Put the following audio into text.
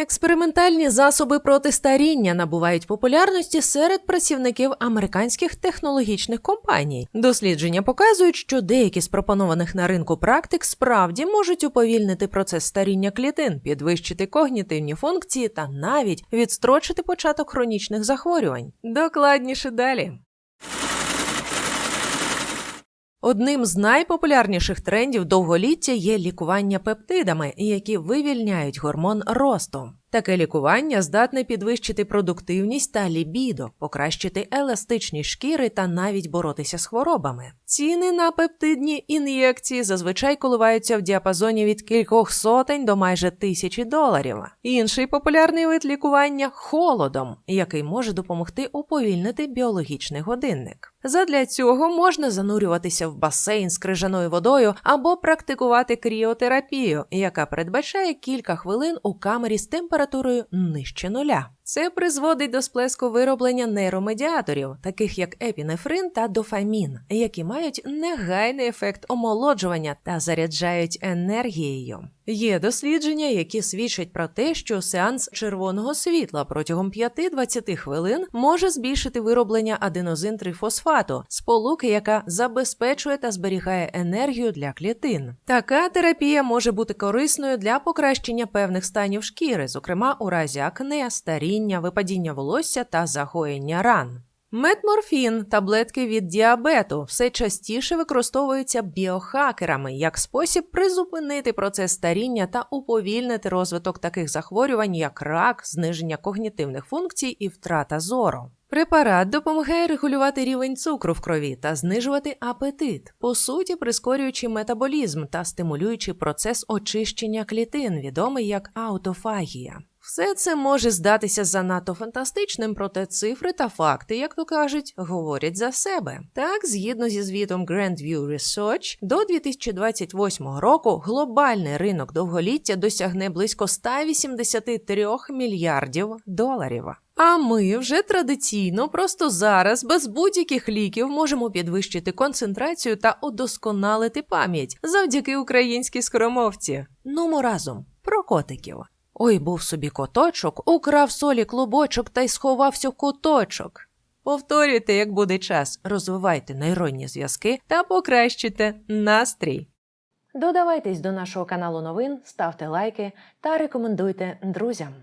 Експериментальні засоби проти старіння набувають популярності серед працівників американських технологічних компаній. Дослідження показують, що деякі з пропонованих на ринку практик справді можуть уповільнити процес старіння клітин, підвищити когнітивні функції та навіть відстрочити початок хронічних захворювань. Докладніше далі. Одним з найпопулярніших трендів довголіття є лікування пептидами, які вивільняють гормон росту. Таке лікування здатне підвищити продуктивність та лібідо, покращити еластичність шкіри та навіть боротися з хворобами. Ціни на пептидні ін'єкції зазвичай коливаються в діапазоні від кількох сотень до майже тисячі доларів. Інший популярний вид лікування холодом, який може допомогти уповільнити біологічний годинник. Задля цього можна занурюватися в басейн з крижаною водою або практикувати кріотерапію, яка передбачає кілька хвилин у камері з температурою нижче нуля. Це призводить до сплеску вироблення нейромедіаторів, таких як епінефрин та дофамін, які мають негайний ефект омолоджування та заряджають енергією. Є дослідження, які свідчать про те, що сеанс червоного світла протягом 5-20 хвилин може збільшити вироблення аденозин-трифосфату, сполуки, яка забезпечує та зберігає енергію для клітин. Така терапія може бути корисною для покращення певних станів шкіри, зокрема у разі акне, старіння, випадіння волосся та загоєння ран. Метморфін, таблетки від діабету, все частіше використовуються біохакерами як спосіб призупинити процес старіння та уповільнити розвиток таких захворювань, як рак, зниження когнітивних функцій і втрата зору. Препарат допомагає регулювати рівень цукру в крові та знижувати апетит, по суті, прискорюючи метаболізм та стимулюючи процес очищення клітин, відомий як аутофагія. Все це може здатися занадто фантастичним, проте цифри та факти, як то кажуть, говорять за себе. Так, згідно зі звітом Grandview Research, до 2028 року глобальний ринок довголіття досягне близько 183 мільярдів доларів. А ми вже традиційно, просто зараз, без будь-яких ліків, можемо підвищити концентрацію та удосконалити пам'ять завдяки українській скоромовці. Нумо разом про котиків. Ой, був собі коточок, украв солі клубочок та й сховався в куточок. Повторюйте, як буде час, розвивайте нейронні зв'язки та покращуйте настрій. Додавайтесь до нашого каналу новин, ставте лайки та рекомендуйте друзям.